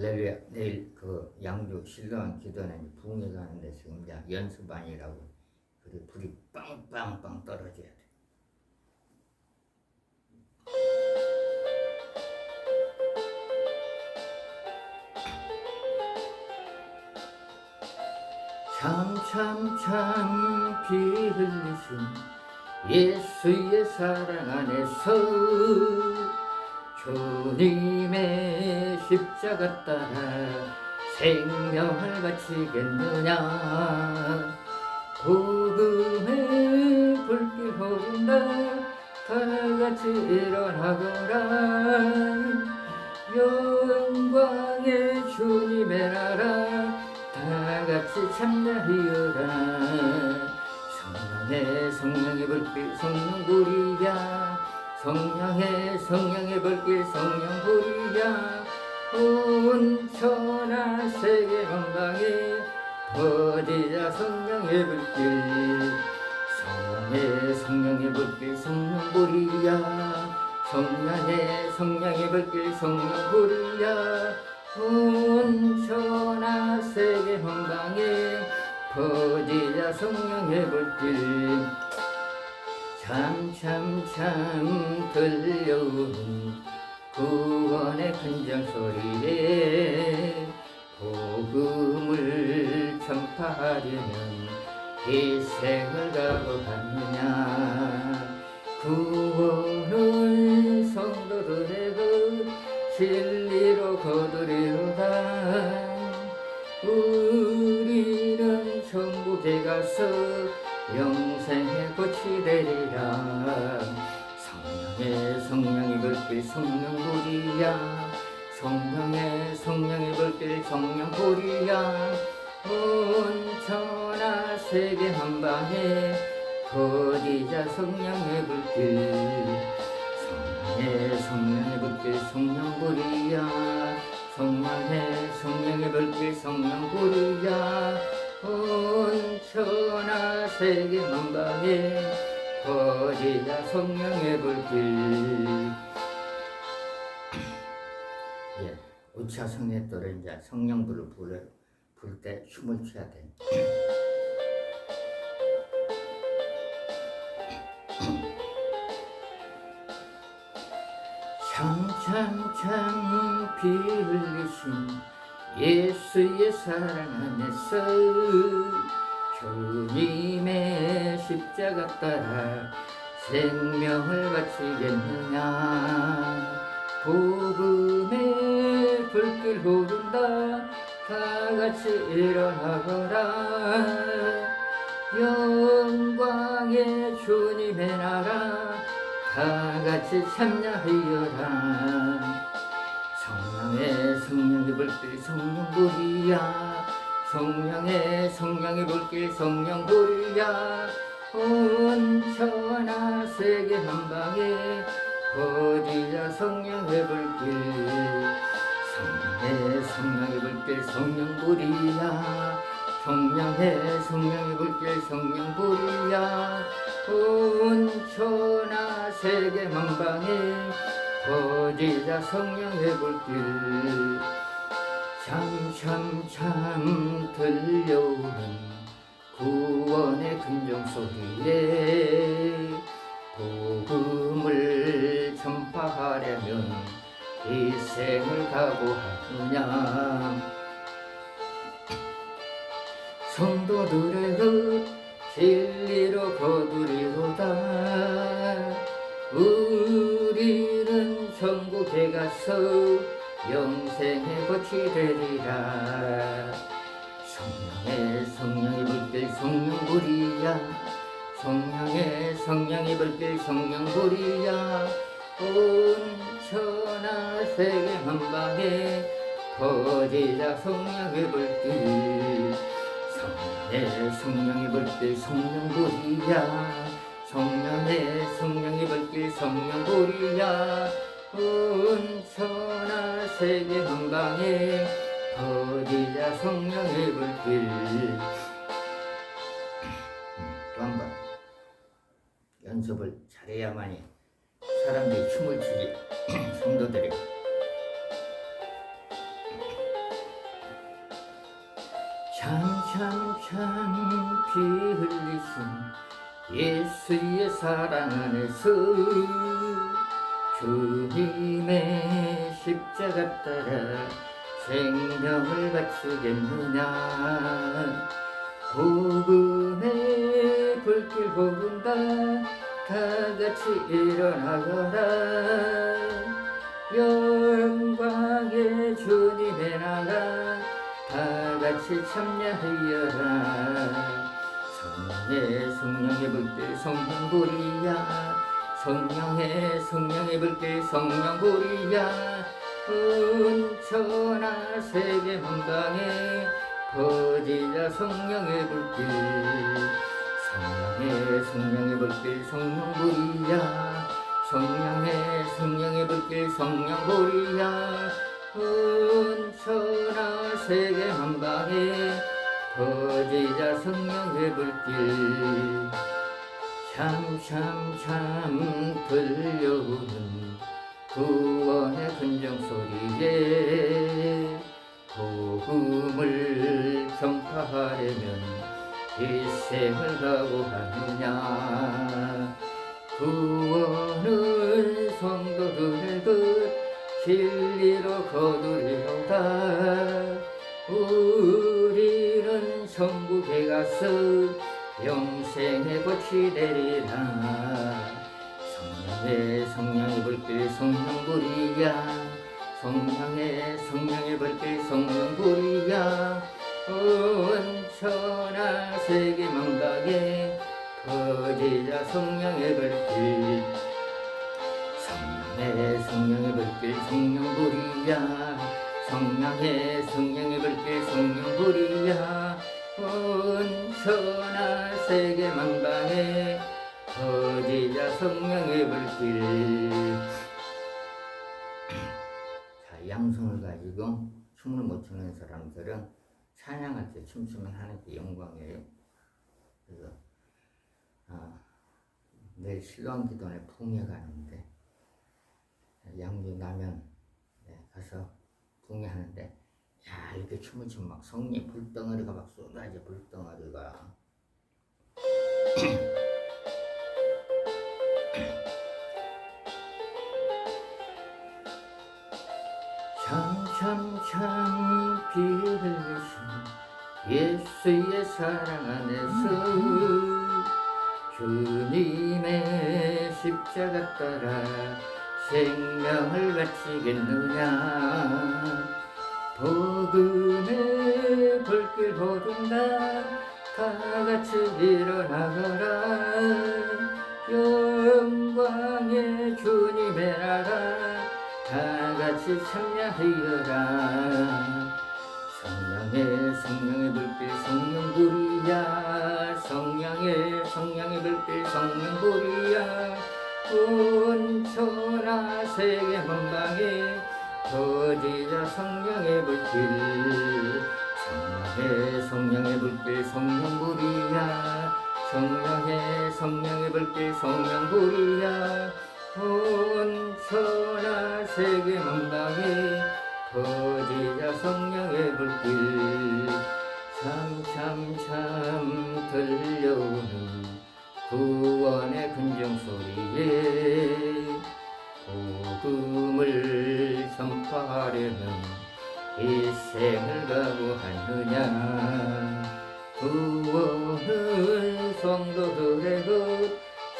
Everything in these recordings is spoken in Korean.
할렐루야 내일 그 양주 신랑 기도는 부흥회 가는데 지금 연습반이라고 그래 불이 빵빵빵 떨어져야 돼. 참참참 피 흘리신 예수의 사랑 안에서 주님의 십자가 따라 생명을 바치겠느냐? 복음의 불길 오른다 다같이 일어나거라. 영광의 주님의 나라 다같이 참나이어라. 성령의 성령의 불길 성령 부리야 성령의 성령의 불길 성령 부리야 온 천하 세계 만방에 퍼지자 성령의 불길. 성령의 성령의 불길 성령 부리야 성령의 성령의 불길 성령 부리야 온 천하 세계 만방에 퍼지자 성령의 불길 참참참 들려오는 구원의 큰장 소리에 복음을 전파하려면 희생을 각오하느냐. 구원을 성도들에게 진리로 거두리로다. 우리는 천국에 가서 영 생의 꽃이 되리라. 성령의 성령의 불길 성령 보리야. 성령의 성령의 불길 성령 보리야. 온 천하 세계 한방에 거디자 성령의 불길. 성령의 성령의 세계 만방에 거지자 성령의 불길 예, 우차 성에 따라 이제 성령불을 불어 불때 춤을 춰야 돼. 참참참 피 흘리신 예수의 사랑 안에서 십자가 따라 생명을 바치겠느냐? 복음의 불길 오른다 다같이 일어나거라. 영광의 주님의 나라 다같이 참여하여라. 성령의 성령의 불길 성령불이야. 성령의 성령의 불길 성령불이야 온 천하 세계 한방에 거지자 성령의 불길. 성령의 성령의 불길 성령불이야. 성령의 성령의 불길 성령불이야. 온 천하 세계 만방에 거지자 성령의 불길. 참참참 들려오는 구원의 금정 소리에 복음을 전파하려면 희생을 각오하느냐? 성도들의 그 진리로 거두리로다. 우리는 천국에 가서 영생의 꽃이 되리라 성령의 성령의 불길 성령불이야. 성령의 성령의 불길 성령불이야. 온 천하 세계 한방에 거지자 성령의 불길. 성령의 성령의 불길 성령불이야. 성령의 성령의 불길 성령불이야. 온 천하 세계 한방에 거지자 성령의 불길 또한 번. 연습을 잘해야만이 사람들이 춤을 추지 성도들이 참참참 피 흘리신 예수의 사랑 안에서 주님의 십자가 따라 생명을 바치겠느냐? 복음의 불길 보은다. 다 같이 일어나거라. 영광의 주님의 나라. 다 같이 참여하여라. 성령의 성령의 불길 성령불이야. 성령의 성령의 불길 성령불이야. 은 천하 세계 만방에 거지자 성령의 불길 성령의 성령의 불길 성령불이야. 성령의 성령의 불길 성령불이야. 은천하 세계 만방에 거지자 성령의 불길. 참참참 들려오는 구원의 근정 소리에 복음을 전파하려면 일생을 각오하느냐? 구원은 성도들의 그 진리로 거두리로다. 우리는 천국에 가서 영생의 꽃이 되리라 성령의 성령의 불길 성령불이야. 성령의 성령의 불길 성령불이야. 온천하 세계 만방에 거지자 성령의 불길. 성령의 성령의 불길 성령불이야. 성령의 성령의 불길 성령불이야. 온천하 세계 만방에 거지자 성령의 불길. 자 양손을 가지고 춤을 못 추는 사람들은 찬양할 때 춤추면 하나님께 영광이에요. 그래서 아, 내일 신랑 기도원에 풍에 가는데 양주 나면 네, 가서 풍에 하는데 야 이렇게 춤을 추면 막 성령 불덩어리가 막 쏟아져 불덩어리가 피 흘리신 예수의 사랑 안에서 주님의 십자가 따라 생명을 바치겠느냐? 복음의 불길 보든다. 다 같이 일어나거라. 영광의 주님의 나라. 다 같이 참여하여라. 성령의 성령의 불길 성령불이야. 성령의 성령의 불길 성령불이야. 온천하 세계 만방에 거지자 성령의 불길 성령의 성령의 불길 성령불이야. 성령의 성령의 불길 성령불이야 온 천하 세계 만방에 거지자 성령의 불길. 참참참 들려오는 구원의 근정 소리에 복음을 선포하려면 일생을 각오하느냐. 구원은 성도들의 것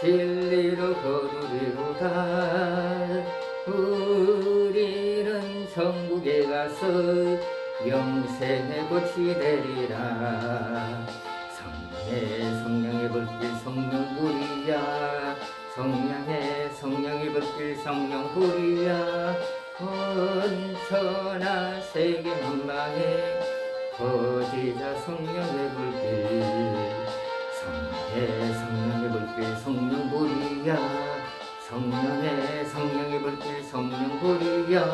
진리로 거두 리로다 우리는 천국에 가서 영생의 꽃이 되리라. 성령의 성령의 불길 성령 불이야. 성령의 성령의 불길 성령 불이야. 온천하 세계 만방에 거지자 성령의 불길. 성령의 성령의 불길 성령 불이야 성령의 성령의 불길 성령 불이야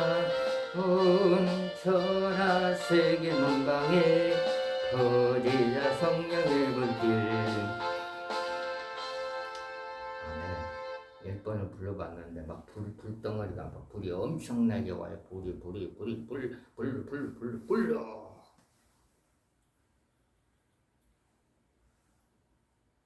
온천하 세계 만방에 거지자 성령의 불길. 아, 네. 열 번을 불러봤는데 막 불, 불덩어리가 막 불이 엄청나게 와요. 불이 불이 불이 불 불 불불불 불러